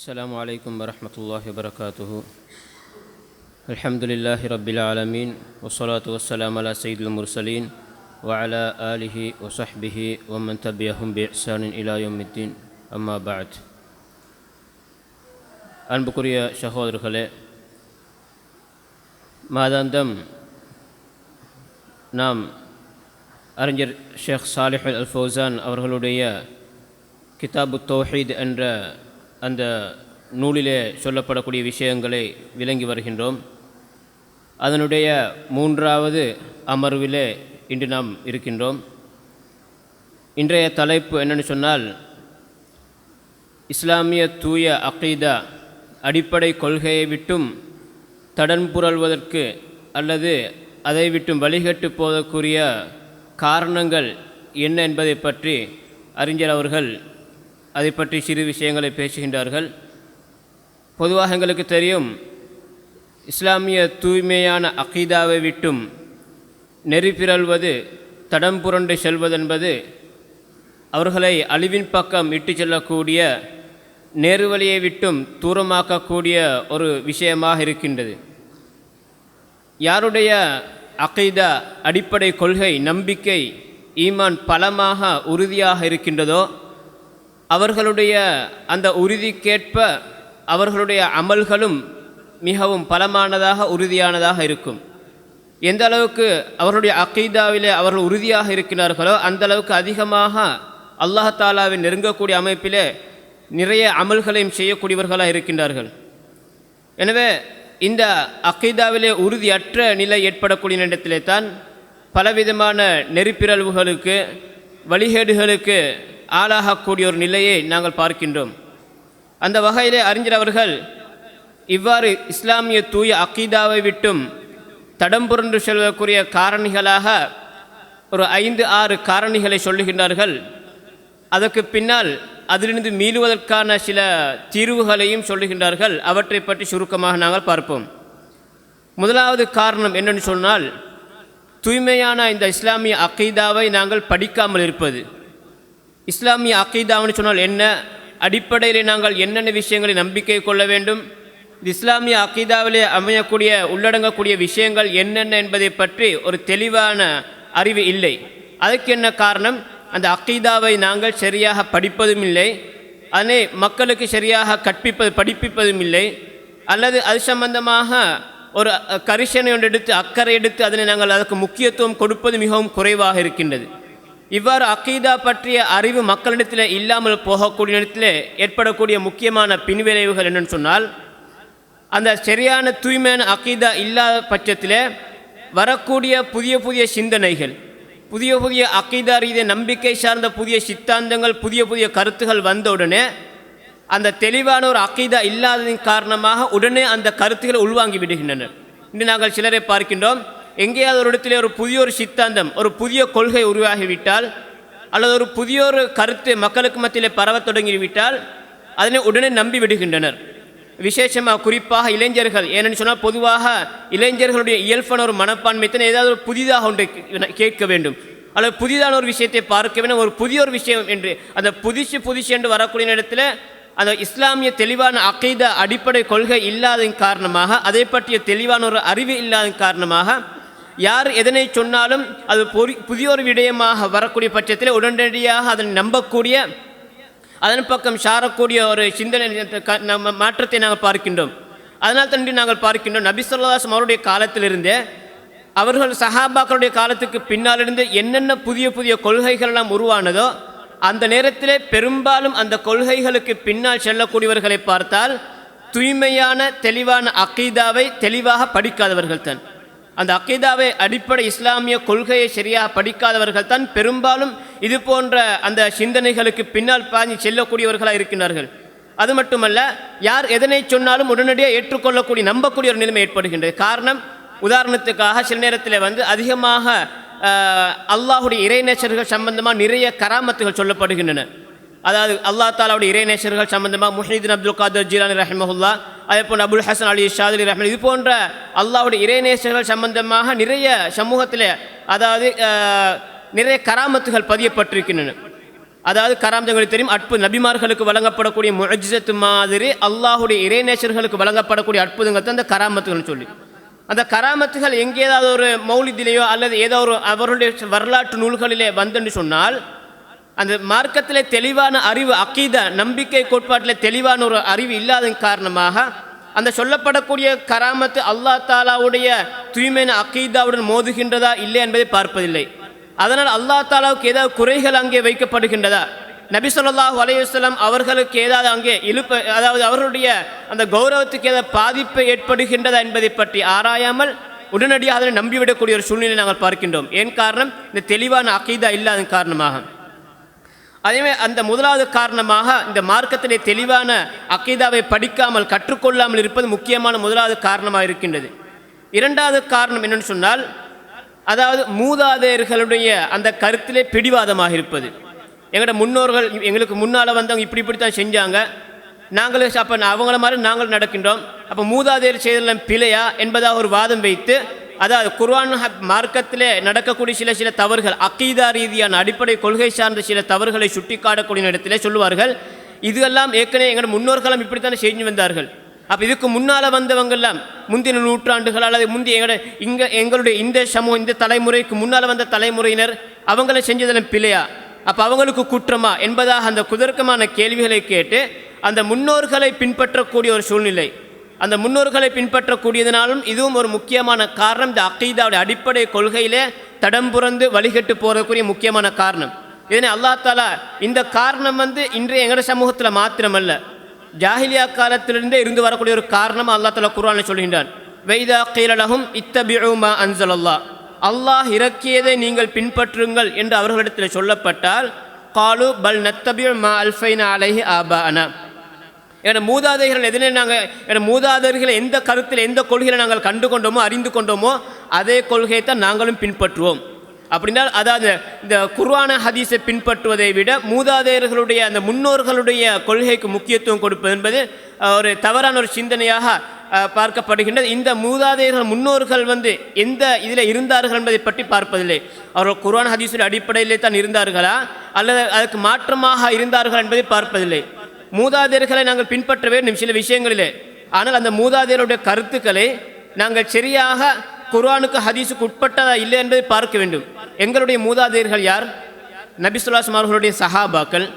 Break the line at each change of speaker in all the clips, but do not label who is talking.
السلام عليكم ورحمة الله وبركاته الحمد لله رب العالمين والصلاة والسلام على سيد المرسلين وعلى آله وصحبه ومن تبعهم بإحسان إلى يوم الدين أما بعد அன்புக்குரிய சகோதரர்களே மாதாந்தம் நாம் அறிஞர் ஷேக் சாலிஹ் அல் ஃபௌசான் அவர்களுடைய கிதாபு தௌஹீத் என்ற அந்த நூலிலே சொல்லப்படக்கூடிய விஷயங்களை விளங்கி வருகின்றோம். அதனுடைய மூன்றாவது அமர்விலே இன்று நாம் இருக்கின்றோம். இன்றைய தலைப்பு என்னென்னு சொன்னால் இஸ்லாமிய தூய அகீதா அடிப்படை கொள்கையை விட்டும் தடன்புரல்வதற்கு அல்லது அதை விட்டும் வழிகட்டு போவதற்குரிய காரணங்கள் என்ன என்பதை பற்றி அறிஞர் அவர்கள் அதை பற்றி சிறு விஷயங்களை பேசுகின்றார்கள். பொதுவாக எங்களுக்கு தெரியும் இஸ்லாமிய தூய்மையான அகீதாவை விட்டும் நெறி தடம் புரண்டு செல்வதென்பது அவர்களை அழிவின் பக்கம் இட்டு செல்லக்கூடிய நேர்வழியை விட்டும் தூரமாக்கக்கூடிய ஒரு விஷயமாக இருக்கின்றது. யாருடைய அகைதா அடிப்படை கொள்கை நம்பிக்கை ஈமான் பலமாக உறுதியாக இருக்கின்றதோ அவர்களுடைய அந்த உறுதிக்கேற்ப அவர்களுடைய அமல்களும் மிகவும் பலமானதாக உறுதியானதாக இருக்கும். எந்த அளவுக்கு அவர்களுடைய அகீதாவிலே அவர்கள் உறுதியாக இருக்கிறார்களோ அந்த அளவுக்கு அதிகமாக அல்லாஹாலாவை நெருங்கக்கூடிய அமைப்பிலே நிறைய அமல்களையும் செய்யக்கூடியவர்களாக இருக்கின்றார்கள். எனவே இந்த அக்கீதாவிலே உறுதியற்ற நிலை ஏற்படக்கூடிய நேரத்திலே தான் பலவிதமான நெருப்பிரல்வுகளுக்கு வழிகேடுகளுக்கு ஆளாகக்கூடிய ஒரு நிலையை நாங்கள் பார்க்கின்றோம். அந்த வகையிலே அறிஞர் அவர்கள் இவ்வாறு இஸ்லாமிய தூய அக்கீதாவை விட்டும் தடம் புரண்டு செல்வதற்குரிய காரணிகளாக ஒரு ஐந்து ஆறு காரணிகளை சொல்லுகின்றார்கள். அதற்கு பின்னால் அதிலிருந்து மீளுவதற்கான சில தீர்வுகளையும் சொல்லுகின்றார்கள். அவற்றை பற்றி சுருக்கமாக நாங்கள் பார்ப்போம். முதலாவது காரணம் என்னென்னு சொன்னால் தூய்மையான இந்த இஸ்லாமிய அக்கீதாவை நாங்கள் படிக்காமல் இருப்பது. இஸ்லாமிய அக்கீதாவுன்னு சொன்னால் என்ன? அடிப்படையில் நாங்கள் என்னென்ன விஷயங்களை நம்பிக்கை கொள்ள வேண்டும்? இஸ்லாமிய அக்கீதாவிலே அமையக்கூடிய உள்ளடங்கக்கூடிய விஷயங்கள் என்னென்ன என்பதை பற்றி ஒரு தெளிவான அறிவு இல்லை. அதுக்கு என்ன காரணம்? அந்த அக்கீதாவை நாங்கள் சரியாக படிப்பதும் இல்லை. அதனை மக்களுக்கு சரியாக கற்பிப்பது படிப்பிப்பதும் இல்லை. அல்லது அது சம்பந்தமாக ஒரு கரிசனை ஒன்று எடுத்து அக்கறை எடுத்து அதனை நாங்கள் அதற்கு முக்கியத்துவம் கொடுப்பது மிகவும் குறைவாக இருக்கின்றது. இவ்வாறு அக்கீதா பற்றிய அறிவு மக்களிடத்தில் இல்லாமல் போகக்கூடிய இடத்தில் ஏற்படக்கூடிய முக்கியமான பின்விளைவுகள் என்னென்னு சொன்னால் அந்த சரியான தூய்மையான அக்கீதா இல்லாத பட்சத்தில் வரக்கூடிய புதிய புதிய சிந்தனைகள் புதிய புதிய அக்கீதா ரீதிய நம்பிக்கை சார்ந்த புதிய சித்தாந்தங்கள் புதிய புதிய கருத்துகள் வந்தவுடனே அந்த தெளிவான ஒரு அக்கீதா இல்லாததின் காரணமாக உடனே அந்த கருத்துக்களை உள்வாங்கி விடுகின்றனர். இன்று நாங்கள் சிலரை பார்க்கின்றோம். எங்கேயாவது ஒரு இடத்துல ஒரு புதிய ஒரு சித்தாந்தம் ஒரு புதிய கொள்கை உருவாகிவிட்டால் அல்லது ஒரு புதிய ஒரு கருத்து மக்களுக்கு மத்தியில் பரவத் தொடங்கிவிட்டால் அதனை உடனே நம்பி விடுகின்றனர் விசேஷமாக குறிப்பாக இளைஞர்கள் ஏனென்னு சொன்னால் பொதுவாக இளைஞர்களுடைய இயல்பான ஒரு மனப்பான்மை தான் ஏதாவது ஒரு புதிதாக ஒன்றை கேட்க வேண்டும். அல்லது புதிதான ஒரு விஷயத்தை பார்க்க வேண்டும். ஒரு புதிய ஒரு விஷயம் என்று அந்த புதுசு புதுசு என்று வரக்கூடிய நேரத்தில் அந்த இஸ்லாமிய தெளிவான அகைத அடிப்படை கொள்கை இல்லாதன் காரணமாக அதை பற்றிய தெளிவான ஒரு அறிவு இல்லாத காரணமாக யார் எதனை சொன்னாலும் அது புதிய ஒரு விடயமாக வரக்கூடிய பட்சத்தில் உடனடியாக அதனை நம்பக்கூடிய அதன் பக்கம் சாரக்கூடிய ஒரு சிந்தனை நம்ம மாற்றத்தை நாங்கள் பார்க்கின்றோம். அதனால் தண்டி நாங்கள் பார்க்கின்றோம். நபி சொல்லாசம் அவருடைய காலத்திலிருந்தே அவர்கள் சஹாபாக்களுடைய காலத்துக்கு பின்னாலிருந்து என்னென்ன புதிய புதிய கொள்கைகள் எல்லாம் உருவானதோ அந்த நேரத்திலே பெரும்பாலும் அந்த கொள்கைகளுக்கு பின்னால் செல்லக்கூடியவர்களை பார்த்தால் தூய்மையான தெளிவான அக்கீதாவை தெளிவாக படிக்காதவர்கள் தான். அந்த அக்கீதாவை அடிப்படை இஸ்லாமிய கொள்கையை சரியாக படிக்காதவர்கள் தான் பெரும்பாலும் இது போன்ற அந்த சிந்தனைகளுக்கு பின்னால் பாஞ்சி செல்லக்கூடியவர்களாக இருக்கின்றார்கள். அது மட்டுமல்ல யார் எதனை சொன்னாலும் உடனடியாக ஏற்றுக்கொள்ளக்கூடிய நம்பக்கூடிய ஒரு நிலைமை ஏற்படுகின்றது. காரணம் உதாரணத்துக்காக சில நேரத்தில் வந்து அதிகமாக அல்லாஹுடைய இறைநேசர்கள் சம்பந்தமாக நிறைய கராமத்துகள் சொல்லப்படுகின்றன. அதாவது அல்லா தாலாவுடைய இறைநேசர்கள் சம்பந்தமாக முஹீதீன் அப்துல் காதர் ஜீலானி ரஹமஹுல்லா அதே போன்ற அபுல் ஹசன் அலி ஷாதுலி ரஹ்மன் இது போன்ற அல்லாவுடைய இறைநேசர்கள் சம்பந்தமாக நிறைய சமூகத்தில் அதாவது நிறைய கராமத்துகள் பதியப்பட்டிருக்கின்றன. அதாவது கராமத்துகள் தெரியும் அற்புத நபிமார்களுக்கு வழங்கப்படக்கூடிய முஜிசத்து மாதிரி அல்லாஹுடைய இறைநேசர்களுக்கு வழங்கப்படக்கூடிய அற்புதங்கள் தான் அந்த கராமத்துகள்னு சொல்லி. அந்த கராமத்துகள் எங்கே ஏதாவது ஒரு மௌலிதிலேயோ அல்லது ஏதோ ஒரு அவருடைய வரலாற்று நூல்களிலே வந்துன்னு சொன்னால் அந்த மார்க்கத்தில் தெளிவான அறிவு அக்கீதா நம்பிக்கை கோட்பாட்டில் தெளிவான ஒரு அறிவு இல்லாதன் காரணமாக அந்த சொல்லப்படக்கூடிய கராமத்து அல்லா தாலாவுடைய தூய்மையான அக்கீதாவுடன் மோதுகின்றதா இல்லை என்பதை பார்ப்பதில்லை. அதனால் அல்லா தாலாவுக்கு ஏதாவது குறைகள் அங்கே வைக்கப்படுகின்றதா? நபி ஸல்லல்லாஹு அலையுஸ்லாம் அவர்களுக்கு ஏதாவது அங்கே இழுப்ப அதாவது அவர்களுடைய அந்த கௌரவத்துக்கு ஏதாவது பாதிப்பு ஏற்படுகின்றதா என்பதை பற்றி ஆராயாமல் உடனடியாக அதனை நம்பிவிடக்கூடிய ஒரு சூழ்நிலை நாங்கள் பார்க்கின்றோம். ஏன் காரணம்? இந்த தெளிவான அக்கீதா இல்லாத காரணமாக. அதேமாதிரி அந்த முதலாவது காரணமாக இந்த மார்க்கத்திலே தெளிவான அக்கீதாவை படிக்காமல் கற்றுக்கொள்ளாமல் இருப்பது முக்கியமான முதலாவது காரணமாக இருக்கின்றது. இரண்டாவது காரணம் என்னென்னு சொன்னால் அதாவது மூதாதையர்களுடைய அந்த கருத்திலே பிடிவாதமாக இருப்பது. எங்களோட முன்னோர்கள் எங்களுக்கு முன்னால் வந்தவங்க இப்படி இப்படி தான் செஞ்சாங்க. நாங்களும் அப்போ அவங்கள மாதிரி நாங்கள் நடக்கின்றோம். அப்போ மூதாதையர் செய்தெல்லாம் பிழையா என்பதாக ஒரு வாதம் வைத்து அதாவது குர்ஆன் மார்க்கத்திலே நடக்கக்கூடிய சில சில தவறுகள் அக்கீதா ரீதியான அடிப்படை கொள்கை சார்ந்த சில தவறுகளை சுட்டிக்காட்டக்கூடிய இடத்திலே சொல்லுவார்கள். இதெல்லாம் ஏற்கனவே எங்களோட முன்னோர்களும் இப்படித்தானே செஞ்சு வந்தார்கள். அப்போ இதுக்கு முன்னால் வந்தவங்கெல்லாம் முந்தின நூற்றாண்டுகள் அல்லது முந்தைய எங்களோட இங்கே எங்களுடைய இந்த சமூகம் இந்த தலைமுறைக்கு முன்னால் வந்த தலைமுறையினர் அவங்கள செஞ்சதெல்லாம் பிழையா? அப்போ அவங்களுக்கு குற்றமா என்பதாக அந்த குதர்க்கமான கேள்விகளை கேட்டு அந்த முன்னோர்களை பின்பற்றக்கூடிய ஒரு சூழ்நிலை. அந்த முன்னோர்களை பின்பற்றக்கூடியதுனாலும் இதுவும் ஒரு முக்கியமான காரணம். இந்த அக்கீதாவுடைய அடிப்படை கொள்கையிலே தடம் புரந்து வழிகட்டு போகிறதுக்குரிய முக்கியமான காரணம். இதனை அல்லாஹ் தாலா இந்த காரணம் வந்து இன்றைய எங்கட சமூகத்தில் மாத்திரமல்ல. ஜாஹிலியா காலத்திலிருந்தே இருந்து வரக்கூடிய ஒரு காரணம் அல்லாஹ் தாலா குரானை சொல்கின்றான். வெய்தா கீழலகும் இத்தபிழுமா மா அன்சலல்லாஹ் அல்லாஹ் இறக்கியதை நீங்கள் பின்பற்றுங்கள் என்று அவர்களிடத்தில் சொல்லப்பட்டால் காலு பல் நத்தபிஉ மா அல்ஃபைனா அலஹி ஆபா அனா என மூதாதைகள் எதிலே நாங்கள் என மூதாதையர்களை எந்த கருத்தில் எந்த கொள்கையை நாங்கள் கண்டு கொண்டோமோ அறிந்து கொண்டோமோ அதே கொள்கையை தான் நாங்களும் பின்பற்றுவோம். அப்படின்னா அதாவது இந்த குர்வான ஹதீஸை பின்பற்றுவதை விட மூதாதையர்களுடைய அந்த முன்னோர்களுடைய கொள்கைக்கு முக்கியத்துவம் கொடுப்பது என்பது ஒரு தவறான ஒரு சிந்தனையாக பார்க்கப்படுகின்றது. இந்த மூதாதையர்கள் முன்னோர்கள் வந்து எந்த இதில் இருந்தார்கள் என்பதை பற்றி பார்ப்பதில்லை. அவர்கள் குர்வான ஹதீஸுடைய அடிப்படையிலே தான் இருந்தார்களா? அல்லது அதுக்கு மாற்றமாக இருந்தார்கள் என்பதை பார்ப்பதில்லை. மூதாதையர்களை நாங்கள் பின்பற்ற வேண்டும் சில விஷயங்களிலே. ஆனால் அந்த மூதாதையருடைய கருத்துக்களை நாங்கள் சரியாக குர்ஆனுக்கு ஹதீஸுக்கு உட்பட்டதா இல்லை என்பதை பார்க்க வேண்டும். எங்களுடைய மூதாதையர்கள் யார்? நபி சுல்லாஸ்லாம் அவர்களுடைய சஹாபாக்கள்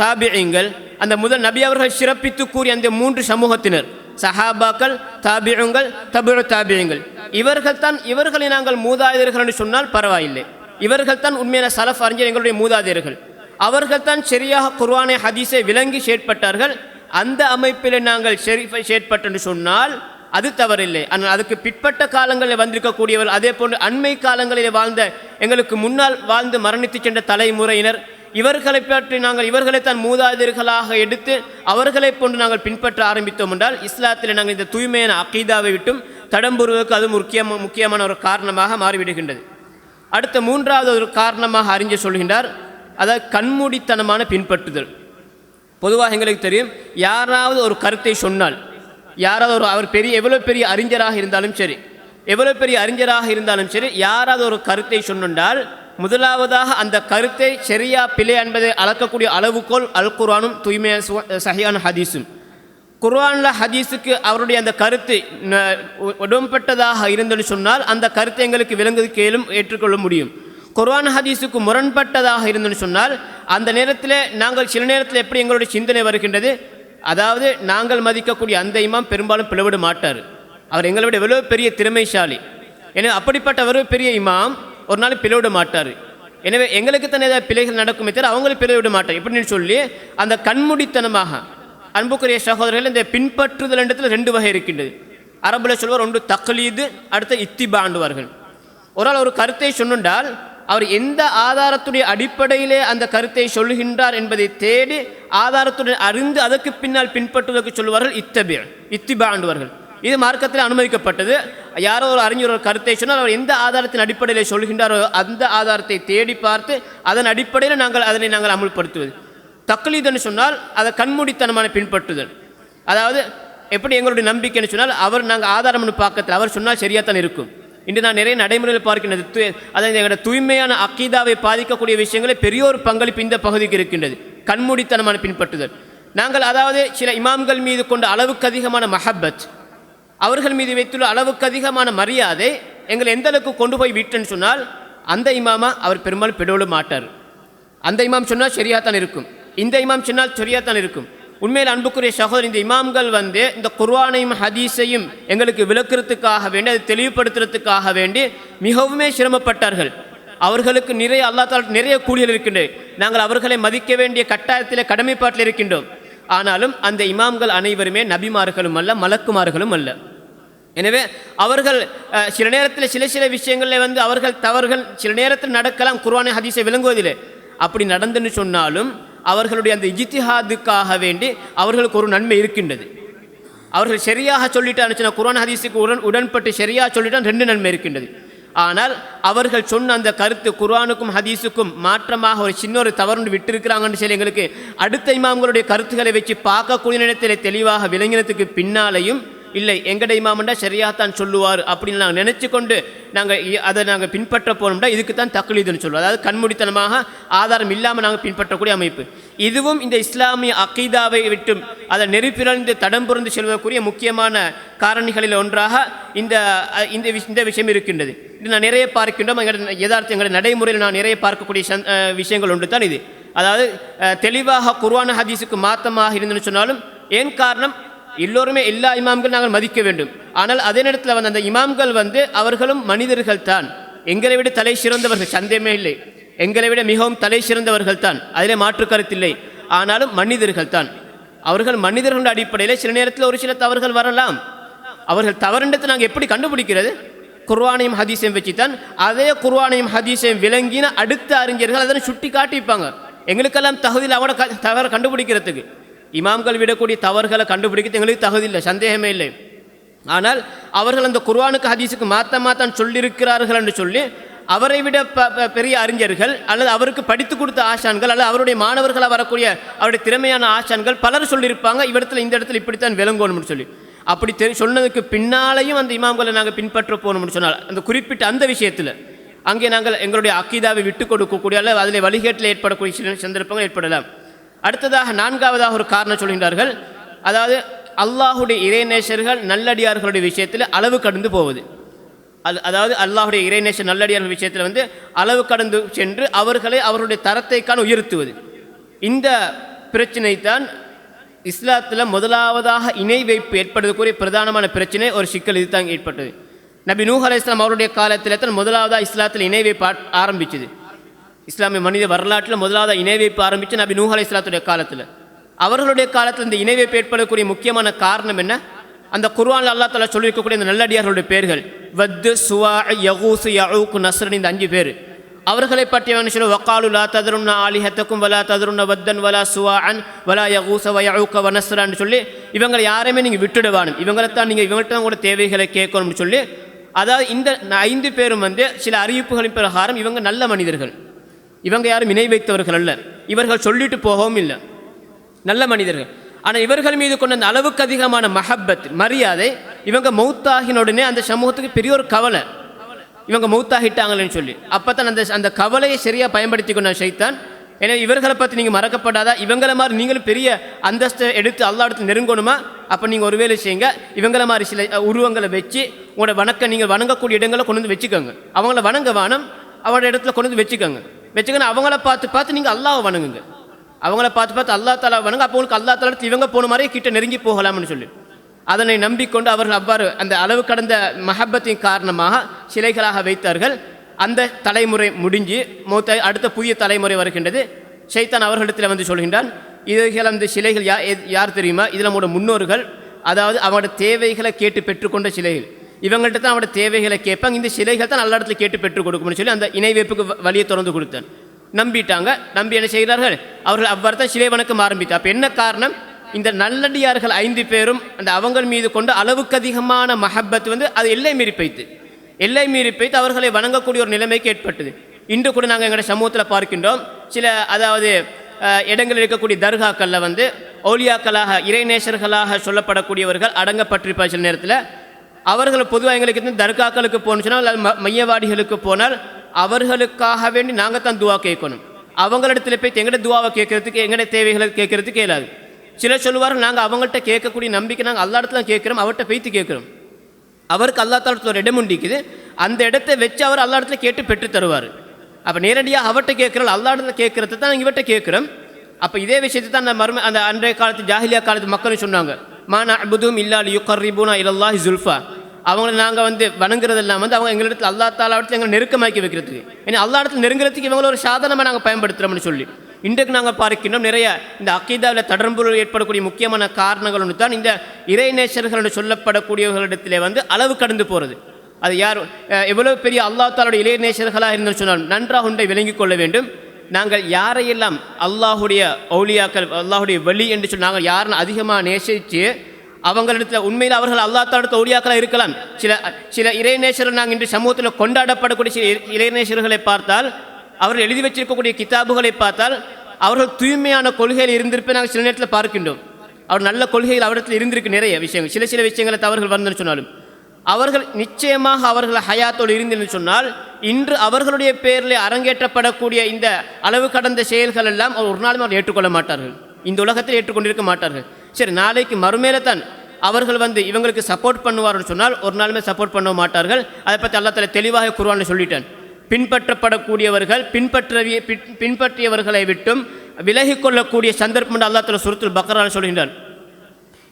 தாபியங்கள் அந்த முதல் நபி அவர்கள் சிறப்பித்து கூறிய அந்த மூன்று சமூகத்தினர். சஹாபாக்கள் தாபியங்கள் தபுழ தாபியங்கள். இவர்கள் தான் இவர்களை நாங்கள் மூதாதையர்கள் என்று சொன்னால் பரவாயில்லை. இவர்கள் தான் உண்மையான சலஃப் அறிஞர் எங்களுடைய மூதாதையர்கள். அவர்கள் தான் சரியாக குர்வானை ஹதீஸை விளங்கி செயற்பட்டார்கள். அந்த அமைப்பில் நாங்கள் ஷெரீஃபை செயற்பட்டுன்னு சொன்னால் அது தவறில்லை. ஆனால் அதுக்கு பிற்பட்ட காலங்களில் வந்திருக்கக்கூடியவர் அதே போன்று அண்மை காலங்களில் வாழ்ந்த எங்களுக்கு முன்னால் வாழ்ந்து மரணித்து சென்ற தலைமுறையினர் இவர்களை பற்றி நாங்கள் இவர்களை தான் மூதாதிர்களாக எடுத்து அவர்களை போன்று நாங்கள் பின்பற்ற ஆரம்பித்தோம் என்றால் இஸ்லாத்தில் நாங்கள் இந்த தூய்மையான அக்கீதாவை விட்டும் தடம்புறுவதற்கு அது முக்கியமா முக்கியமான ஒரு காரணமாக மாறிவிடுகின்றது. அடுத்த மூன்றாவது ஒரு காரணமாக அறிஞர் சொல்கின்றார் அதாவது கண்மூடித்தனமான பின்பற்றுதல். பொதுவாக எங்களுக்கு தெரியும் யாராவது ஒரு கருத்தை சொன்னால் யாராவது ஒரு அவர் பெரிய எவ்வளோ பெரிய அறிஞராக இருந்தாலும் சரி எவ்வளோ பெரிய அறிஞராக இருந்தாலும் சரி யாராவது ஒரு கருத்தை சொன்னால் முதலாவதாக அந்த கருத்தை சரியா பிழை என்பதை அளக்கக்கூடிய அளவுக்கோல் அல் குர்ஆனும் தூய்மையான சு- சஹியான ஹதீஸும். குர்ஆனில் ஹதீஸுக்கு அவருடைய அந்த கருத்து உடம்பட்டதாக இருந்தது சொன்னால் அந்த கருத்தை எங்களுக்கு விளங்குது கேளும் ஏற்றுக்கொள்ள முடியும். குர்ஆன் ஹதீஸுக்கு முரண்பட்டதாக இருந்துன்னு சொன்னால் அந்த நேரத்தில் நாங்கள் சில நேரத்தில் எப்படி எங்களுடைய சிந்தனை வருகின்றது? அதாவது நாங்கள் மதிக்கக்கூடிய அந்த இமாம் பெரும்பாலும் பிளவிட மாட்டார். அவர் எங்களை விட எவ்வளோ பெரிய திறமைசாலி. எனவே அப்படிப்பட்ட ஒரு பெரிய இமாம் ஒரு நாள் பிளவிட மாட்டார். எனவே எங்களுக்கு தான் ஏதாவது பிழைகள் நடக்குமே தவிர அவங்களும் பிழைவிட மாட்டார். எப்படின்னு சொல்லி அந்த கண்மூடித்தனமாக அன்புக்குரிய சகோதரர்கள் இந்த பின்பற்றுதல் இடத்துல ரெண்டு வகை இருக்கின்றது. அரபுல சொல்வார் ஒன்று தக்லீது அடுத்த இத்திபாண்டுவார்கள் ஒரு ஆள் ஒரு கருத்தை சொன்னால் அவர் எந்த ஆதாரத்துடைய அடிப்படையிலே அந்த கருத்தை சொல்லுகின்றார் என்பதை தேடி ஆதாரத்துடன் அறிந்து அதற்கு பின்னால் பின்பற்றுவதற்கு சொல்லுவார்கள் இத்தபி இத்திபாண்டுவார்கள் இது மார்க்கத்தில் அனுமதிக்கப்பட்டது. யாரோ ஒரு அறிஞர் ஒரு கருத்தை சொன்னால் அவர் எந்த ஆதாரத்தின் அடிப்படையில் சொல்கின்றாரோ அந்த ஆதாரத்தை தேடி பார்த்து அதன் அடிப்படையில் நாங்கள் அதனை நாங்கள் அமுல்படுத்துவது. தக்லீதுன்னு சொன்னால் அதை கண்மூடித்தனமான பின்பற்றுதல். அதாவது எப்படி எங்களுடைய நம்பிக்கைன்னு சொன்னால் அவர் நாங்கள் ஆதாரம்னு பார்க்கத்தில் அவர் சொன்னால் சரியாக தான் இருக்கும். இன்று நான் நிறைய நடைமுறையில் பார்க்கின்றது. து அதாவது எங்களோட தூய்மையான அக்கீதாவை பாதிக்கக்கூடிய விஷயங்களே பெரிய ஒரு பங்களிப்பு இந்த பகுதிக்கு இருக்கின்றது. கண்மூடித்தனமான பின்பற்றுதல். நாங்கள் அதாவது சில இமாம்கள் மீது கொண்ட அளவுக்கு அதிகமான மஹப்பத் அவர்கள் மீது வைத்துள்ள அளவுக்கு அதிகமான மரியாதை எங்களை எந்த அளவுக்கு கொண்டு போய் விட்டுன்னு சொன்னால் அந்த இமாமா அவர் பெரும்பாலும் பெடோட மாட்டார். அந்த இமாம் சொன்னால் சரியாக தான் இருக்கும். இந்த இமாம் சொன்னால் சரியாக தான் இருக்கும். உண்மையில் அன்புக்குரிய சகோதரி இந்த இமாம்கள் வந்து இந்த குர்வானையும் ஹதீஸையும் எங்களுக்கு விளக்குறதுக்காக வேண்டி அதை தெளிவுபடுத்துறதுக்காக வேண்டி மிகவுமே சிரமப்பட்டார்கள். அவர்களுக்கு நிறைய அல்லா தால நிறைய கூலிகள் இருக்கின்றது. நாங்கள் அவர்களை மதிக்க வேண்டிய கட்டாயத்தில் கடமைப்பாட்டில் இருக்கின்றோம். ஆனாலும் அந்த இமாம்கள் அனைவருமே நபிமார்களும் அல்ல மலக்குமார்களும் அல்ல. எனவே அவர்கள் சில நேரத்தில் சில சில விஷயங்களில் வந்து அவர்கள் தவறுகள் சில நேரத்தில் நடக்கலாம் குர்வானை ஹதீஸை விளங்குவதில்லை. அப்படி நடந்துன்னு சொன்னாலும் அவர்களுடைய அந்த இஜித்திஹாதுக்காக வேண்டி அவர்களுக்கு ஒரு நன்மை இருக்கின்றது. அவர்கள் சரியாக சொல்லிட்டான்னு சொன்ன குரான் ஹதீஸுக்கு உடன் உடன்பட்டு சரியாக சொல்லிட்டான் ரெண்டு நன்மை இருக்கின்றது. ஆனால் அவர்கள் சொன்ன அந்த கருத்து குர்ஆனுக்கும் ஹதீஸுக்கும் மாற்றமாக ஒரு சின்ன ஒரு தவறு விட்டிருக்கிறாங்கன்னு சொல்லி எங்களுக்கு அடுத்த இமாம்களுடைய கருத்துக்களை வச்சு பார்க்கக்கூடிய நேரத்தில் தெளிவாக விளங்கினத்துக்கு பின்னாலையும் இல்லை எங்கட இமாமண்டா சரியாகத்தான் சொல்லுவார் அப்படின்னு நாங்கள் நினச்சி கொண்டு நாங்கள் அதை நாங்கள் பின்பற்ற போனோம்னா இதுக்கு தான் தக்லீதுன்னு சொல்லுவோம் அதாவது கண்மூடித்தனமாக ஆதாரம் இல்லாமல் நாங்கள் பின்பற்றக்கூடிய அமைப்பு. இதுவும் இந்த இஸ்லாமிய அக்கீதாவை விட்டும் அதை நெருப்பிறந்து தடம் புரிந்து செல்வதற்குரிய முக்கியமான காரணிகளில் ஒன்றாக இந்த இந்த விஷ- இந்த விஷயம் இருக்கின்றது. இது நான் நிறைய பார்க்கின்றோம் எங்களுடைய யதார்த்தம் எங்களுடைய நடைமுறையில் நான் நிறைய பார்க்கக்கூடிய சந்- விஷயங்கள் ஒன்று தான் இது. அதாவது தெளிவாக குர்வான ஹதீஸுக்கு மாத்தமாக இருந்துன்னு சொன்னாலும் ஏன் காரணம் எல்லோருமே எல்லா இமாம்கள் நாங்கள் மதிக்க வேண்டும். ஆனால் அதே நேரத்தில் வந்து அந்த இமாம்கள் வந்து அவர்களும் மனிதர்கள் தான் எங்களை விட தலை சிறந்தவர்கள் சந்தேகமே இல்லை. எங்களை விட மிகவும் தலை சிறந்தவர்கள் தான் அதிலே மாற்று கருத்தில்லை ஆனாலும் மனிதர்கள் தான் அவர்கள் மனிதர்கள் அடிப்படையில் சில நேரத்தில் ஒரு சில தவறுகள் வரலாம். அவர்கள் தவறுன்றதை நாங்கள் எப்படி கண்டுபிடிக்கிறது? குர்வானையும் ஹதீஸையும் வச்சு தான் அதே குர்வானையும் ஹதீஸையும் விளங்கின அடுத்த அறிஞர்கள் அதனை சுட்டி காட்டிப்பாங்க எங்களுக்கெல்லாம் தகுதியில் அவங்களோட க தவறை கண்டுபிடிக்கிறதுக்கு. இமாம்கள் விடக்கூடிய தவறுகளை கண்டுபிடிக்கிறது எங்களுக்கு தகுதி இல்லை சந்தேகமே இல்லை. ஆனால் அவர்கள் அந்த குர்வானுக்கு ஹதீஸுக்கு மாத்தமாக தான் சொல்லியிருக்கிறார்கள் என்று சொல்லி அவரை விட ப பெரிய அறிஞர்கள் அல்லது அவருக்கு படித்து கொடுத்த ஆசான்கள் அல்லது அவருடைய மாணவர்களாக வரக்கூடிய அவருடைய திறமையான ஆசான்கள் பலர் சொல்லியிருப்பாங்க இவ்விடத்துல இந்த இடத்துல இப்படித்தான் விளங்கணும்னு சொல்லி. அப்படி தெரி சொன்னதுக்கு பின்னாலேயும் அந்த இமாம்களை நாங்கள் பின்பற்ற போகணும்னு சொன்னால் அந்த குறிப்பிட்ட அந்த விஷயத்தில் அங்கே நாங்கள் எங்களுடைய அக்கீதாவை விட்டு கொடுக்கக்கூடிய அல்லது அதில் வழிகேட்டில் ஏற்படக்கூடிய சில சந்தர்ப்பங்கள் ஏற்படலாம். அடுத்ததாக நான்காவதாக ஒரு காரணம் சொல்கின்றார்கள். அதாவது அல்லாஹுடைய இறைநேசர்கள் நல்லடியார்களுடைய விஷயத்தில் அளவு கடந்து போவது. அது அதாவது அல்லாஹுடைய இறைநேசர் நல்லடியார்கள் விஷயத்தில் வந்து அளவு கடந்து சென்று அவர்களை அவருடைய தரத்தைக்கான உயர்த்துவது. இந்த பிரச்சனை தான் இஸ்லாத்தில் முதலாவதாக இணை வைப்பு ஏற்படுவதற்குரிய பிரதானமான பிரச்சனை ஒரு சிக்கல் இதுதான் ஏற்பட்டது. நபி நூஹ் இஸ்லாம் அவருடைய காலத்தில் தான் முதலாவதாக இஸ்லாத்தில் இணை வைப்பு ஆரம்பித்தது ஆரம்பிச்சது. இஸ்லாமிய மனித வரலாற்றில் முதலாவது இணை வைப்பு ஆரம்பித்து நபி நூஹ் அலைஹிஸ்ஸலாத்துடைய காலத்தில். அவர்களுடைய காலத்தில் இந்த இணை வைப்பு ஏற்படக்கூடிய முக்கியமான காரணம் என்ன? அந்த குர்வான் அல்லா தலா சொல்லியிருக்கக்கூடிய இந்த நல்லடியார்களுடைய பேர்கள் வத்து சுவா யகூசு யஊக்கு நஸ்ரன் இந்த அஞ்சு பேர். அவர்களை பற்றி அவன் சொல்ல வக்காலு லா ததருன்ன ஆலிஹத்தக்கும் வலா ததருன்ன வத்தன் வலா சுவாஅன் வலா யகூச வயஊக்க வனஸ்ரான்னு சொல்லி இவங்களை யாரையுமே நீங்கள் விட்டுடுவானும். இவங்களைத்தான் நீங்கள் இவங்கள்ட்ட தான் கூட தேவைகளை கேட்கணும்னு சொல்லி அதாவது இந்த ஐந்து பேரும் வந்து சில அறிவிப்புகளின் பிரகாரம் இவங்க நல்ல மனிதர்கள். இவங்க யாரும் இணை வைத்தவர்கள் அல்ல. இவர்கள் சொல்லிட்டு போகவும் இல்லை. நல்ல மனிதர்கள். ஆனால் இவர்கள் மீது கொண்ட அந்த அளவுக்கு அதிகமான மஹப்பத் மரியாதை இவங்க மௌத்தாகின உடனே அந்த சமூகத்துக்கு பெரிய ஒரு கவலை. இவங்க மௌத்தாகிட்டாங்களேன்னு சொல்லி. அப்போ தான் அந்த அந்த கவலையை சரியாக பயன்படுத்தி கொண்ட சைத்தான் எனவே இவர்களை பற்றி நீங்கள் மறக்கப்படாதா? இவங்களை மாதிரி நீங்களும் பெரிய அந்தஸ்தை எடுத்து அல்லா எடுத்து நெருங்கணுமா? அப்போ நீங்கள் ஒரு வேலை செய்யுங்க. இவங்களை மாதிரி சில உருவங்களை வச்சு உங்களோட வணக்க நீங்கள் வணங்கக்கூடிய இடங்களை கொண்டு வந்து வச்சுக்கோங்க. அவங்கள வணங்க வானம் அவங்களோட இடத்துல கொண்டு வந்து வச்சுக்கோங்க. வச்சுக்கணும் அவங்கள பார்த்து பார்த்து நீங்கள் அல்லாவை வணங்குங்க. அவங்கள பார்த்து பார்த்து அல்லா தாலா வணங்க. அப்போ உங்களுக்கு அல்லா தாலா இவங்க போன மாதிரி கிட்ட நெருங்கி போகலாம்னு சொல்லி. அதனை நம்பிக்கொண்டு அவர்கள் அவ்வாறு அந்த அளவு கடந்த மஹப்பத்தின் காரணமாக சிலைகளாக வைத்தார்கள். அந்த தலைமுறை முடிஞ்சு மூத்த அடுத்த புதிய தலைமுறை வருகின்றது. சைத்தான் அவர்களிடத்தில் வந்து சொல்கின்றான் இதுகள் அந்த சிலைகள் யா யார் தெரியுமா? இதில் நம்மளோட முன்னோர்கள் அதாவது அவங்களோட தேவைகளை கேட்டு பெற்றுக்கொண்ட சிலைகள். இவங்கள்ட்ட தான் அவனோட தேவைகளை கேட்பாங்க இந்த சிலைகள் தான் நல்ல இடத்துல கேட்டு பெற்றுக் கொடுக்கும்னு சொல்லி அந்த இணை வைப்புக்கு வழியை திறந்து கொடுத்தேன். நம்பிட்டாங்க. நம்பி என்ன செய்கிறார்கள் அவர்கள் அவ்வாறு தான் சிலை வணக்கம் ஆரம்பித்தார். அப்போ என்ன காரணம்? இந்த நல்லடியார்கள் ஐந்து பேரும் அந்த அவங்கள் மீது கொண்ட அளவுக்கு அதிகமான மஹப்பத் வந்து அது எல்லை மீறி பைத்து எல்லை மீறி பைத்து அவர்களை வணங்கக்கூடிய ஒரு நிலைமைக்கு ஏற்பட்டது. இன்று கூட நாங்கள் எங்களுடைய சமூகத்தில் பார்க்கின்றோம். சில அதாவது இடங்களில் இருக்கக்கூடிய தர்காக்களில் வந்து ஓலியாக்களாக இறைநேசர்களாக சொல்லப்படக்கூடியவர்கள் அடங்கப்பட்டிருப்பார் சில நேரத்தில். அவர்கள் பொதுவாக எங்களுக்கு வந்து தர்காக்களுக்கு போகணும்னு சொன்னால் அல்லது மையவாடிகளுக்கு போனால் அவர்களுக்காக வேண்டி நாங்கள் தான் துவா கேட்கணும். அவங்களிடத்துல போய் எங்கட துவாவை கேட்கறதுக்கு எங்கட தேவைகளை கேட்கறதுக்கு இயலாது. சிலர் சொல்லுவார்கள் நாங்கள் அவங்கள்ட்ட கேட்கக்கூடிய நம்பிக்கை நாங்கள் அல்லா இடத்துல கேட்குறோம் அவர்கிட்ட பேய்த்து கேட்குறோம். அவருக்கு அல்லா தாலத்தில் ஒரு இடம் உண்டிக்குது. அந்த இடத்தை வச்சு அவர் அல்லா இடத்துல கேட்டு பெற்று தருவார். அப்போ நேரடியாக அவர்கிட்ட கேட்குறோம் அல்லா இடத்துல கேட்குறத தான் இவர்கிட்ட கேட்குறோம். அப்போ இதே விஷயத்தை தான் அந்த மர்ம அந்த அன்றைய காலத்து ஜாஹிலியா காலத்து மக்களும் சொன்னாங்க. மான அபுதும் இல்லால் யுக்கர்ரிபுனா இல்லல்லாஹி ஜுல்ஃபா அவங்களை நாங்கள் வந்து வணங்குறதெல்லாம் வந்து அவங்க எங்களிடத்தில் அல்லா தாலாவிடத்தில் எங்களை நெருக்கமாக்கி வைக்கிறதுக்கு. ஏன்னா அல்லா இடத்துல நெருங்குறதுக்கு இவங்கள ஒரு சாதனமாக நாங்கள் பயன்படுத்துகிறோம்னு சொல்லி. இன்றைக்கு நாங்கள் பார்க்கின்றோம் நிறைய இந்த அக்கீதாவில் தொடர்பு ஏற்படக்கூடிய முக்கியமான காரணங்கள் ஒன்று தான் இந்த இறைநேசர்கள் என்று சொல்லப்படக்கூடியவர்களிடத்திலே வந்து அளவு கடந்து போகிறது அது யார் எவ்வளோ பெரிய அல்லா தாலோட இளைய நேசர்களாக இருந்து சொன்னாலும் நன்றாக ஒன்றை விளங்கிக் கொள்ள வேண்டும். நாங்கள் யாரையெல்லாம் அல்லாஹுடைய ஒளியாக்கள் அல்லாஹுடைய வழி என்று சொல்லி நாங்கள் யாருன்னு அதிகமாக நேசித்து அவங்களிடத்தில் உண்மையில் அவர்கள் அல்லா தாலத்த ஒளியாக்களாக இருக்கலாம். சில சில இறைநேசர்கள் நாங்கள் இன்று சமூகத்தில் கொண்டாடப்படக்கூடிய சில இறை- இறைநேசர்களை பார்த்தால் அவர்கள் எழுதி வச்சிருக்கக்கூடிய கிதாபுகளை பார்த்தால் அவர்கள் தூய்மையான கொள்கையில் இருந்திருப்பே நாங்கள் சில நேரத்தில் பார்க்கின்றோம். அவர் நல்ல கொள்கைகள் அவரிடத்தில் இருந்திருக்கு நிறைய விஷயங்கள். சில சில விஷயங்களை தவறுகள் வந்து சொன்னாலும். அவர்கள் நிச்சயமாக அவர்கள் ஹயாத்தோடு இருந்தேன்னு சொன்னால் இன்று அவர்களுடைய பேரில் அரங்கேற்றப்படக்கூடிய இந்த அளவு கடந்த செயல்கள் எல்லாம் அவர் ஒரு நாளும் அவர் ஏற்றுக்கொள்ள மாட்டார்கள். இந்த உலகத்தில் ஏற்றுக்கொண்டிருக்க மாட்டார்கள். சரி நாளைக்கு மறுமையில தான் அவர்கள் வந்து இவங்களுக்கு சப்போர்ட் பண்ணுவார்னு சொன்னால் ஒரு நாளுமே சப்போர்ட் பண்ண மாட்டார்கள். அதை பற்றி அல்லா தெளிவாக கூறுவான்னு சொல்லிட்டேன். பின்பற்றப்படக்கூடியவர்கள் பின்பற்றிய பின்- பின்பற்றியவர்களை விட்டும் விலகிக்கொள்ளக்கூடிய சந்தர்ப்பம் என்று அல்லா தஆலா சூரத்துல் பக்ராவில் சொல்கின்றான்.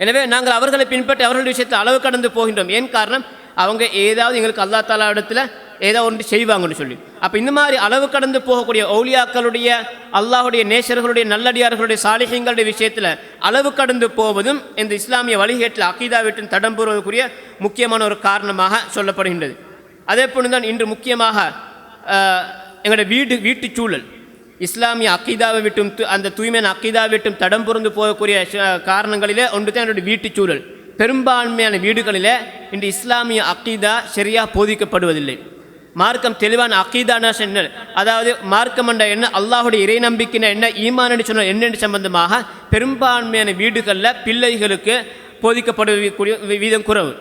எனவே நாங்கள் அவர்களை பின்பற்றி அவர்களுடைய விஷயத்தில் அளவு கடந்து போகின்றோம். ஏன் காரணம்? அவங்க ஏதாவது எங்களுக்கு அல்லா தாலா இடத்துல ஏதாவது ஒன்று செய்வாங்கன்னு சொல்லி. அப்போ இந்த மாதிரி அளவு கடந்து போகக்கூடிய ஓலியாக்களுடைய அல்லாஹுடைய நேசர்களுடைய நல்லடியார்களுடைய சாலிகங்களுடைய விஷயத்தில் அளவு கடந்து போவதும் இந்த இஸ்லாமிய வழிகேட்டில் அக்கீதா வீட்டின் தடம் முக்கியமான ஒரு காரணமாக சொல்லப்படுகின்றது. அதே போன்று தான் இன்று முக்கியமாக எங்களுடைய வீடு வீட்டுச் சூழல். இஸ்லாமிய அக்கீதாவை விட்டும் து- அந்த தூய்மையான அக்கீதா விட்டும் தடம் புரந்து போகக்கூடிய காரணங்களிலே ஒன்று தான் என்னுடைய வீட்டுச் சூழல். பெரும்பான்மையான வீடுகளிலே இன்று இஸ்லாமிய அக்கீதா சரியாக போதிக்கப்படுவதில்லை. மார்க்கம் தெளிவான அக்கீதான என்ன அதாவது மார்க்கம் என்ற என்ன அல்லாஹுடைய இறை நம்பிக்கைனா என்ன ஈமான் சொன்ன என்னென்று சம்பந்தமாக பெரும்பான்மையான வீடுகளில் பிள்ளைகளுக்கு போதிக்கப்படக்கூடிய வீதம் குறைவு.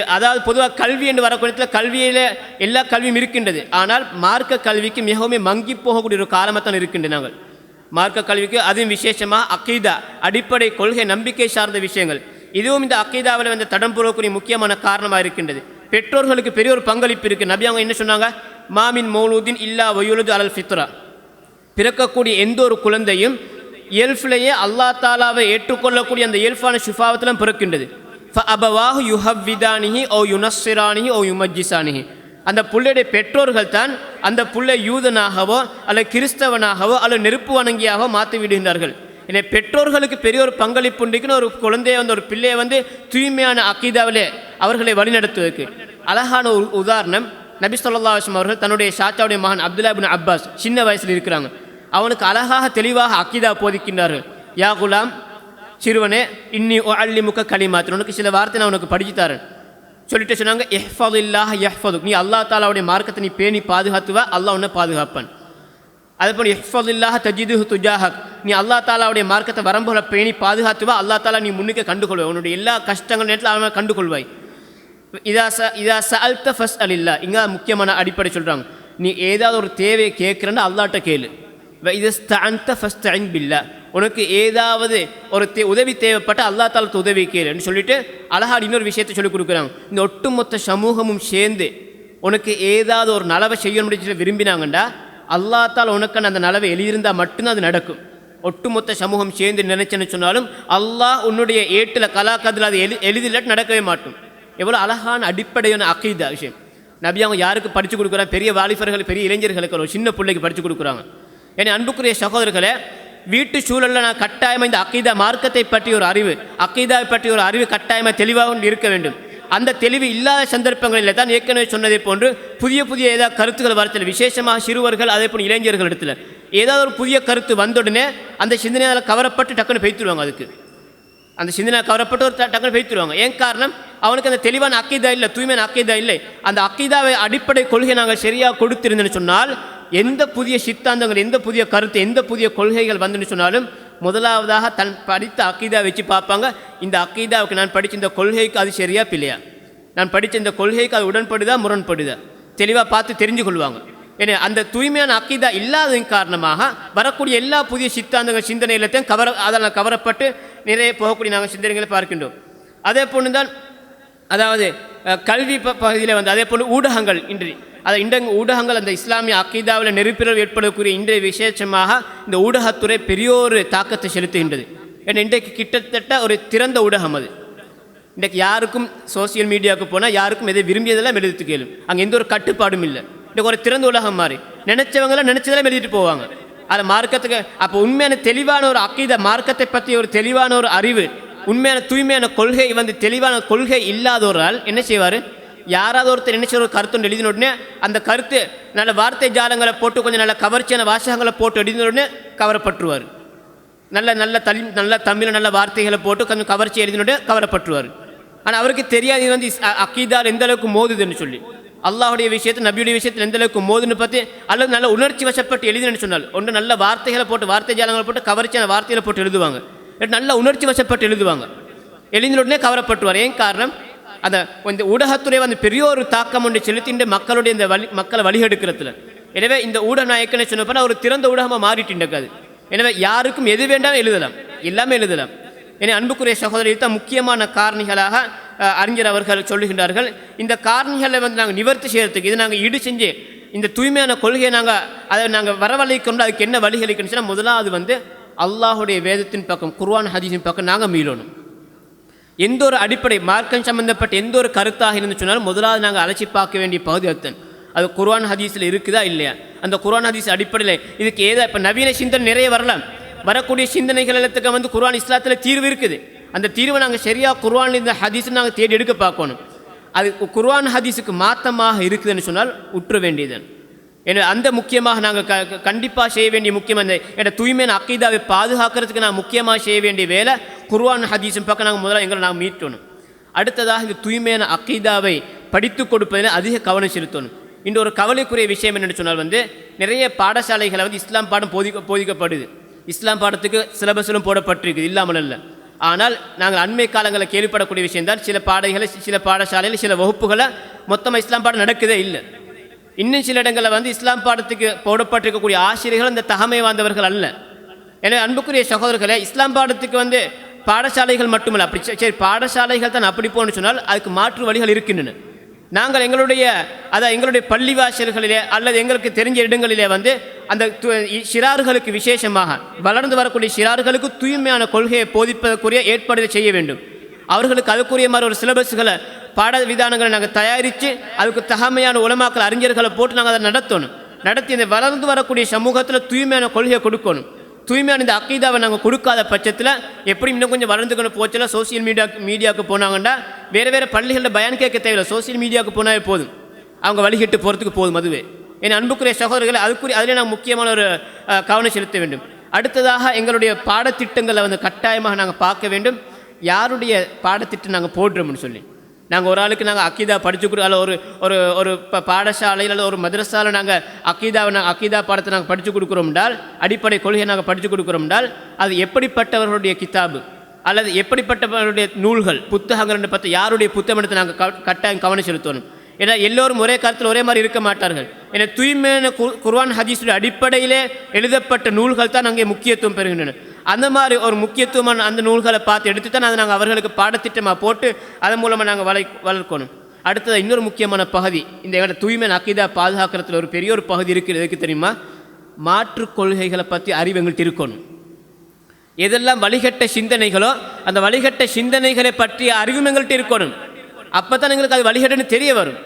அதாவது பொதுவாக கல்வி என்று வரக்கூடிய கல்வியில் எல்லா கல்வியும் இருக்கின்றது. ஆனால் மார்க்க கல்விக்கு மிகவும் மங்கி போகக்கூடிய ஒரு காலமாகத்தான் இருக்கின்றன நாங்கள். மார்க்க கல்விக்கு அதுவும் விசேஷமாக அக்கீதா அடிப்படை கொள்கை நம்பிக்கை சார்ந்த விஷயங்கள். இதுவும் இந்த அக்கீதாவில் வந்து தடம் புறக்கூடிய முக்கியமான காரணமாக இருக்கின்றது. பெற்றோர்களுக்கு பெரிய ஒரு பங்களிப்பு இருக்குது நபி அவங்க என்ன சொன்னாங்க? மாமின் மௌலூதின் இல்லா வயுலுது அலல் ஃபித்ரா. பிறக்கக்கூடிய எந்த ஒரு குழந்தையும் இயல்ஃபிலேயே அல்லா தாலாவை ஏற்றுக்கொள்ளக்கூடிய அந்த இயல்பான ஷிஃபாவத்திலும் பிறக்கின்றது. அபவாஹு யுஹவ்விதானிஹி ஓ யுனஸ்ஸிரானிஹி ஓ யுமஜ்ஜிசானிஹி அந்த புள்ளையுடைய பெற்றோர்கள் தான் அந்த புள்ளை யூதனாகவோ அல்லது கிறிஸ்தவனாகவோ அல்லது நெருப்பு வணங்கியாகவோ மாற்றி விடுகின்றார்கள். எனவே பெற்றோர்களுக்கு பெரிய ஒரு பங்களிப்பு உண்டுக்குன்னு ஒரு குழந்தைய வந்து ஒரு பிள்ளையை வந்து தூய்மையான அக்கீதாவிலே அவர்களை வழிநடத்துவதற்கு. அழகான ஒரு உதாரணம் நபி ஸல்லல்லாஹு அலைஹி அவர்கள் தன்னுடைய ஷாச்சாவுடைய மகன் அப்துல்லா பின் அப்பாஸ் சின்ன வயசில் இருக்கிறாங்க. அவனுக்கு அழகாக தெளிவாக அக்கீதா போதிக்கின்றார்கள். யா குலாம் சிறுவனே இன்னி அள்ளி முக்க களிமாத்தின் உனக்கு சில வார்த்தை நான் உனக்கு படிச்சு தரேன். சொல்லிட்டு சொன்னாங்க எஹ்ஃபது இல்லாஹ் எஹ்ஃபது நீ அல்லாஹ் தாலாவுடைய மார்க்கத்தை நீ பேணி பாதுகாத்துவா அல்லாஹ் உன்னை பாதுகாப்பான். அதே போல் எஹ்ஃபது இல்லாஹ் தஜிது துஜாஹக். நீ அல்லா தாலாவுடைய மார்க்கத்தை வரம்புகளை பேணி பாதுகாத்துவா அல்லாஹ் தாலா நீ முன்னுக்கு கண்டுகொள்வாய். உன்னுடைய எல்லா கஷ்டங்கள் நேரத்தில் அவன் கண்டுகொள்வாய். இதா ச இதா ச அல்த ஃபஸ் அலில்லா இங்கே முக்கியமான அடிப்படை சொல்கிறாங்க நீ ஏதாவது ஒரு தேவையை கேட்குறேன்னு அல்லாட்ட கேளு. இது அந்த ஃபஸ்ட் அன் பில்லா உனக்கு ஏதாவது ஒரு தே உதவி தேவைப்பட்ட அல்லா தாலத்து உதவி கேளுன்னு சொல்லிட்டு அழகா இன்னொரு விஷயத்தை சொல்லி கொடுக்குறாங்க. இந்த ஒட்டுமொத்த சமூகமும் சேர்ந்து உனக்கு ஏதாவது ஒரு நலவை செய்யணும் சொல்லி விரும்பினாங்கண்டா அல்லா தால் உனக்கு அந்த நலவை எழுதியிருந்தால் மட்டும்தான் அது நடக்கும். ஒட்டுமொத்த சமூகம் சேர்ந்து நினைச்சேன்னு சொன்னாலும் அல்லாஹ் உன்னுடைய ஏட்டில் கலாக்கதில் அது எழு எளிதில் நடக்கவே மாட்டோம். எவ்வளோ அழகான அடிப்படையான அக்கீதா விஷயம். நபி அவங்க யாருக்கு படித்து கொடுக்குறாங்க? பெரிய வாலிபர்கள் பெரிய இளைஞர்களுக்கு ஒரு சின்ன பிள்ளைக்கு படித்து கொடுக்குறாங்க. ஏன்னா அன்புக்குரிய சகோதரர்களை வீட்டு சூழலில் நான் கட்டாயமாக இந்த அக்கீதா மார்க்கத்தை பற்றி ஒரு அறிவு அக்கீதாவை பற்றி ஒரு அறிவு கட்டாயமாக தெளிவாக இருக்க வேண்டும். அந்த தெளிவு இல்லாத சந்தர்ப்பங்களில் தான் ஏற்கனவே சொன்னதை போன்று புதிய புதிய ஏதாவது கருத்துக்கள் வரத்தில் விசேஷமாக சிறுவர்கள் அதே போல் இளைஞர்கள் இடத்துல ஏதாவது ஒரு புதிய கருத்து வந்தோடனே அந்த சிந்தனையால் கவரப்பட்டு டக்குன்னு பெய்த்துருவாங்க அதுக்கு. அந்த சிந்தனை கவரப்பட்டு ஒரு டக்குன்னு பெய்த்துருவாங்க. ஏன் காரணம்? அவனுக்கு அந்த தெளிவான அக்கீதா இல்லை தூய்மையான அக்கீதா இல்லை. அந்த அக்கீதாவை அடிப்படை கொள்கை நாங்கள் சரியாக கொடுத்திருந்தேன்னு சொன்னால் எந்த புதிய சித்தாந்தங்கள் எந்த புதிய கருத்து எந்த புதிய கொள்கைகள் வந்துன்னு சொன்னாலும் முதலாவதாக தன் படித்த அக்கீதா வச்சு பார்ப்பாங்க. இந்த அக்கீதாவுக்கு நான் படித்த இந்த கொள்கைக்கு அது சரியா பிள்ளையா? நான் படித்த இந்த கொள்கைக்கு அது உடன்படுதா முரண்படுதா? தெளிவாக பார்த்து தெரிஞ்சு கொள்வாங்க. ஏன்னா அந்த தூய்மையான அக்கீதா இல்லாததன் காரணமாக வரக்கூடிய எல்லா புதிய சித்தாந்தங்கள் சிந்தனையிலத்தையும் கவர அதனால் கவரப்பட்டு நிறைய போகக்கூடிய நாங்கள் சிந்தனைகளை பார்க்கின்றோம். அதே போன்று தான் அதாவது கல்வி பகுதியில் வந்து அதே போல் ஊடகங்கள் இன்றி அதை இந்த ஊடகங்கள் அந்த இஸ்லாமிய அக்கீதாவில் நெருப்பிறல் ஏற்படக்கூடிய இன்றைய விசேஷமாக இந்த ஊடகத்துறை பெரியோரு தாக்கத்தை செலுத்துகின்றது. ஏன்னா இன்றைக்கு கிட்டத்தட்ட ஒரு திறந்த ஊடகம் அது. இன்றைக்கு யாருக்கும் சோசியல் மீடியாவுக்கு போனால் யாருக்கும் எதை விரும்பியதெல்லாம் எழுதிட்டு கேளும் அங்கே எந்த ஒரு கட்டுப்பாடும் இல்லை. இன்றைக்கு ஒரு திறந்த உலகம் மாதிரி நினைச்சவங்களாம் நினச்சதெல்லாம் எழுதிட்டு போவாங்க. அதை மார்க்கத்துக்கு அப்போ உண்மையான தெளிவான ஒரு அக்கீத மார்க்கத்தை பற்றி ஒரு தெளிவான ஒரு அறிவு உண்மையான தூய்மையான கொள்கை வந்து தெளிவான கொள்கை இல்லாதவரால் என்ன செய்வார்? யாராவது ஒருத்தர் என்ன செய்வார்? ஒரு கருத்து எழுதின உடனே அந்த கருத்து நல்ல வார்த்தை ஜாலங்களை போட்டு கொஞ்சம் நல்ல கவர்ச்சியான வாசகங்களை போட்டு எழுதின உடனே கவரப்பட்டுருவார். நல்ல நல்ல தலி நல்ல தமிழ் நல்ல வார்த்தைகளை போட்டு கொஞ்சம் கவர்ச்சி எழுதினோட கவரப்பட்டுருவார். ஆனால் அவருக்கு தெரியாது இது வந்து அ- அக்கீதால் எந்த அளவுக்கு மோதுதுன்னு சொல்லி. அல்லாஹுடைய விஷயத்தை நபியுடைய விஷயத்தில் எந்த அளவுக்கு மோதுன்னு பார்த்து அல்லது நல்ல உணர்ச்சி வசப்பட்டு எழுதினு சொன்னால் ஒன்று நல்ல வார்த்தைகளை போட்டு வார்த்தை ஜாலங்களை போட்டு கவர்ச்சியான வார்த்தைகளை போட்டு எழுதுவாங்க. நல்ல உணர்ச்சி வசப்பட்டு எழுதுவாங்க. எழுதின உடனே கவரப்பட்டுவார். ஏன் காரணம்? அந்த இந்த ஊடகத்துறை வந்து பெரிய ஒரு தாக்கம் ஒன்று செலுத்தின்ற மக்களுடைய இந்த வழி மக்களை வழிகெடுக்கிறதுல. எனவே இந்த ஊடக நாயக்கனை சொன்னப்போ ஒரு திறந்த ஊடகமாக மாறிட்டு அது. எனவே யாருக்கும் எது வேண்டாம் எழுதலாம். எல்லாமே எழுதலாம். என அன்புக்குரிய சகோதரிகள் தான் முக்கியமான காரணிகளாக அறிஞர் அவர்கள் சொல்லுகின்றார்கள். இந்த காரணிகளை வந்து நாங்கள் நிவர்த்தி செய்கிறதுக்கு இது நாங்கள் ஈடு செஞ்சு இந்த தூய்மையான கொள்கையை நாங்கள் அதை நாங்கள் வரவழைக்கணும் அதுக்கு என்ன வழிகளுக்குன்னு சொன்னால் முதலாவது வந்து அல்லாஹுடைய வேதத்தின் பக்கம் குர்வான் ஹதீஸின் பக்கம் நாங்கள் மீளணும். எந்த ஒரு அடிப்படை மார்க்கம் சம்பந்தப்பட்ட எந்த ஒரு கருத்தாக இருந்து சொன்னாலும் முதலாவது நாங்கள் அலட்சி பார்க்க வேண்டிய பகுதி அத்தன். அது குர்வான் ஹதீஸில் இருக்குதா இல்லையா? அந்த குர்வான் ஹதீஸ் அடிப்படையில் இதுக்கு ஏதா இப்போ நவீன சிந்தனை நிறைய வரலாம். வரக்கூடிய சிந்தனைகள் எல்லாத்துக்கு வந்து குர்வான் இஸ்லாத்தில் தீர்வு இருக்குது. அந்த தீர்வை நாங்கள் சரியாக குர்வான் இந்த ஹதீஸை நாங்கள் தேடி எடுக்க பார்க்கணும். அது குர்வான் ஹதீஸுக்கு மாற்றமாக இருக்குதுன்னு சொன்னால் உற்ற வேண்டியது எனவே அந்த முக்கியமாக நாங்கள் க கண்டிப்பாக செய்ய வேண்டிய முக்கியமாக என்னோட தூய்மையான அக்கீதாவை பாதுகாக்கிறதுக்கு நான் முக்கியமாக செய்ய வேண்டிய வேலை குர்வான் ஹதீஸும் பக்கம் நாங்கள் முதல்ல எங்களை நாங்கள் மீட்டணும் அடுத்ததாக இந்த தூய்மையான அக்கீதாவை படித்து கொடுப்பதில் அதிக கவனம் செலுத்தணும். இன்று ஒரு கவலைக்குரிய விஷயம் என்னென்னு சொன்னால் வந்து நிறைய பாடசாலைகளை வந்து இஸ்லாம் பாடம் போதிக்க போதிக்கப்படுது. இஸ்லாம் பாடத்துக்கு சிலபஸிலும் போடப்பட்டிருக்குது இல்லாமல் இல்லை ஆனால் நாங்கள் அண்மை காலங்களில் கேள்விப்படக்கூடிய விஷயம்தான் சில பாடைகளை சில பாடசாலையில் சில வகுப்புகளை மொத்தமாக இஸ்லாம் பாடம் நடக்குதே இல்லை. இன்னும் சில இடங்களில் வந்து இஸ்லாம் பாடத்துக்கு போடப்பட்டிருக்கக்கூடிய ஆசிரியர்கள் இந்த தகமை வாய்ந்தவர்கள் அல்ல. எனவே அன்புக்குரிய சகோதரர்களே இஸ்லாம் பாடத்துக்கு வந்து பாடசாலைகள் மட்டுமல்ல அப்படி சரி, சரி பாடசாலைகள் தான் அப்படி போகணும்னு சொன்னால் அதுக்கு மாற்று வழிகள் இருக்கின்றன. நாங்கள் எங்களுடைய அதான் எங்களுடைய பள்ளிவாசல்களிலே அல்லது எங்களுக்கு தெரிஞ்ச இடங்களிலே வந்து அந்த து- சிறார்களுக்கு விசேஷமாக வளர்ந்து வரக்கூடிய சிறார்களுக்கு தூய்மையான கொள்கையை போதிப்பதற்குரிய ஏற்பாடுகளை செய்ய வேண்டும். அவர்களுக்கு அதுக்குரிய மாதிரி ஒரு சிலபஸ்களை பாட விதானங்களை நாங்கள் தயாரித்து அதுக்கு தகமையான உலமாக்கல் அறிஞர்களை போட்டு நாங்கள் அதை நடத்தணும். நடத்தி இந்த வளர்ந்து வரக்கூடிய சமூகத்தில் தூய்மையான கொள்கையை கொடுக்கணும். தூய்மையான இந்த அக்கீதாவை நாங்கள் கொடுக்காத பட்சத்தில் எப்படி இன்னும் கொஞ்சம் வளர்ந்துக்கணும் போச்சுல சோசியல் மீடியா மீடியாவுக்கு போனாங்கன்னா வேறு வேறு பள்ளிகளில் பயன் கேட்க தேவையில்லை. சோசியல் மீடியாவுக்கு போனாலே போதும். அவங்க வழிகிட்டு போகிறதுக்கு போதும் அதுவே. என் அன்புக்குரிய சகோதரர்களை அதுக்குரிய அதிலே நாங்கள் முக்கியமான ஒரு கவனம் செலுத்த வேண்டும். அடுத்ததாக எங்களுடைய பாடத்திட்டங்களை வந்து கட்டாயமாக நாங்கள் பார்க்க வேண்டும். யாருடைய பாடத்திட்டம் நாங்கள் போடுறோம்னு சொல்லி. நாங்கள் ஒரு ஆளுக்கு நாங்கள் அக்கீதா படிச்சுக்கிறோம் கொடு அல்ல ஒரு ஒரு ஒரு இப்போ பாடசாலையில் அல்லது ஒரு மதரசாவில் நாங்கள் அக்கீதாவை நாங்கள் அக்கீதா பாடத்தை நாங்கள் படித்து கொடுக்குறோம் என்றால் அடிப்படை கொள்கையை நாங்கள் படித்து கொடுக்குறோம் என்றால் அது எப்படிப்பட்டவர்களுடைய கிதாபு அல்லது எப்படிப்பட்டவர்களுடைய நூல்கள்? புத்தகங்கள் பற்றி யாருடைய புத்தகம் எடுத்து நாங்கள் க- கட்டாயம் கவனம் செலுத்தணும்? ஏன்னா எல்லோரும் ஒரே காலத்தில் ஒரே மாதிரி இருக்க மாட்டார்கள். ஏன்னா தூய்மையான கு- ஹதீஸுடைய அடிப்படையிலே எழுதப்பட்ட நூல்கள் தான் அங்கே முக்கியத்துவம் பெறுகின்றன. அந்த மாதிரி ஒரு முக்கியத்துவமான அந்த நூல்களை பார்த்து எடுத்து தான் அதை நாங்கள் அவர்களுக்கு பாடத்திட்டமாக போட்டு அதன் மூலமாக நாங்கள் வளை வளர்க்கணும். அடுத்தது இன்னொரு முக்கியமான பகுதி. இந்த எங்களோட தூய்மை அக்கிதா பாதுகாக்கிறதுல ஒரு பெரிய ஒரு பகுதி இருக்குது. எதுக்கு தெரியுமா? மாற்றுக் கொள்கைகளை பற்றி அறிவு எங்கள்கிட்ட இருக்கணும். எதெல்லாம் வழிகட்ட சிந்தனைகளோ அந்த வழிகட்ட சிந்தனைகளை பற்றிய அறிவும் எங்கள்கிட்ட இருக்கணும். அப்போ தான் எங்களுக்கு அது வழிகட்டன்னு தெரிய வரும்.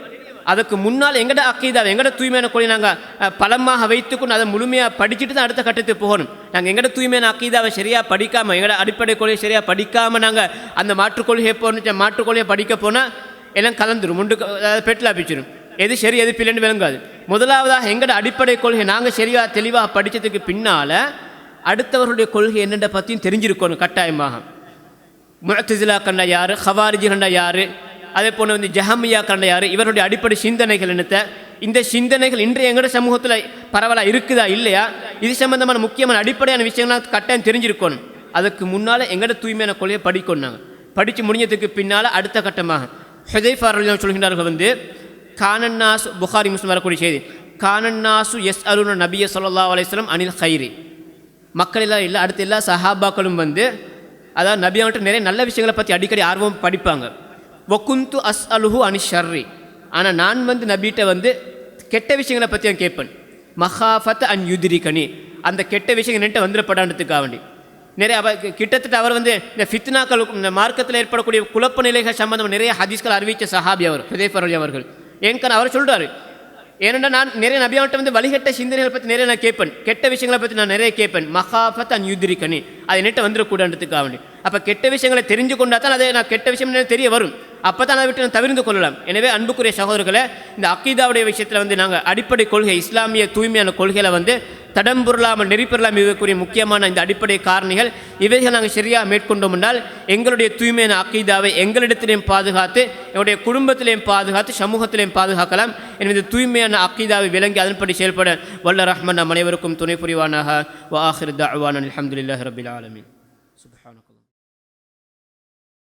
அதுக்கு முன்னால் எங்கட அக்கீதாவை எங்கட தூய்மையான கொள்கை நாங்கள் பலமாக வைத்துக்கொண்டு அதை முழுமையாக படிச்சுட்டு தான் அடுத்த கட்டத்துக்கு போகணும். நாங்கள் எங்கட தூய்மையான அக்கீதாவை சரியாக படிக்காமல் எங்கட அடிப்படை கொள்கையை சரியாக படிக்காமல் நாங்கள் அந்த மாற்றுக் கொள்கையை போகணும் மாற்றுக் கொள்கையை படிக்க போனால் எல்லாம் கலந்துடும் முண்டு பெட்டில் அப்பிச்சிடும் எது சரி எது பிள்ளைன்னு விளங்காது. முதலாவதாக எங்கட அடிப்படை கொள்கை நாங்கள் சரியாக தெளிவாக படித்ததுக்கு பின்னால் அடுத்தவர்களுடைய கொள்கை என்னென்ன பற்றியும் தெரிஞ்சிருக்கணும் கட்டாயமாக. முழத்திசிலா கண்டா யார்? ஹவாரிஜி கண்டா யார்? அதே போல வந்து ஜஹமியா கண்டையார் இவருடைய அடிப்படை சிந்தனைகள் என்னத்தை? இந்த சிந்தனைகள் இன்றைய எங்கட சமூகத்தில் பரவலாக இருக்குதா இல்லையா? இது சம்பந்தமான முக்கியமான அடிப்படையான விஷயங்கள்லாம் கட்டாயம் தெரிஞ்சிருக்கணும். அதுக்கு முன்னால் எங்கட தூய்மையான கொள்கையை படிக்கணும் நாங்கள் படித்து முடிஞ்சதுக்கு பின்னால் அடுத்த கட்டமாக. ஹுதைஃபா சொல்கின்றார்கள் வந்து கானன்னாஸ் புகாரி முஸ்லிம் வரக்கூடிய செய்தி கானன்னாசு எஸ் அருண நபிய சொல்லா அலையம் அனில் ஹைரி மக்கள் எல்லாம் இல்லை அடுத்து எல்லா சஹாபாக்களும் வந்து அதாவது நபி நிறைய நல்ல விஷயங்களை பற்றி அடிக்கடி ஆர்வம் படிப்பாங்க. ஒக்குந்து அஸ் அலுஹு அனி ஷர்ரி. ஆனால் நான் வந்து நபிகிட்ட வந்து கெட்ட விஷயங்களை பற்றி நான் கேட்பேன். மஹாஃபத் அன் யுதிரிகனி அந்த கெட்ட விஷயம் என்கிட்ட வந்துடப்படான்றதுக்காக வேண்டி. நிறைய அவ கிட்டத்தட்ட அவர் வந்து இந்த ஃபித்னாக்கள் இந்த மார்க்கத்தில் ஏற்படக்கூடிய குழப்ப நிலைகள் சம்பந்தம் நிறைய ஹதீஸ்கள் அறிவித்த சஹாபி அவர் ஹுதைஃபர் அவர்கள். ஏன்கான அவர் சொல்றாரு. ஏனென்றால் நான் நிறைய நபியாவட்ட வந்து வழிகட்ட சிந்தனைகளை பற்றி நிறைய நான் கேட்பேன். கெட்ட விஷயங்களை பற்றி நான் நிறைய கேட்பேன். மகாஃபத் அன் யுதிரிக்கனி அது நெட்ட வந்துடக்கூடாதுக்காக வேண்டி. அப்போ கெட்ட விஷயங்களை தெரிஞ்சு கொண்டா தான் அதை நான் கெட்ட விஷயம் தெரிய வரும். அப்போ தான் அதை விட்டு நான் தவிர்ந்து கொள்ளலாம். எனவே அன்புக்குரிய சகோதரர்களை இந்த அக்கீதாவுடைய விஷயத்தில் வந்து நாங்கள் அடிப்படை கொள்கை இஸ்லாமிய தூய்மையான கொள்கைகளை வந்து தடம்புரலாமல் நெறிப்பெறலாம் இருக்கக்கூடிய முக்கியமான இந்த அடிப்படை காரணிகள் இவைகள் நாங்கள் சரியாக மேற்கொண்டோம் என்றால் எங்களுடைய தூய்மையான அக்கீதாவை எங்களிடத்திலையும் பாதுகாத்து எங்களுடைய குடும்பத்திலையும் பாதுகாத்து சமூகத்திலையும் பாதுகாக்கலாம். எனவே இந்த தூய்மையான அக்கீதாவை விளங்கி அதன்படி செயல்பட வல்ல ரஹ்மன் நம் அனைவருக்கும் துணை புரிவானாக. வாஹிர் தஅவான அலமதுல்லாஹ் ரபில் ஆலமின்.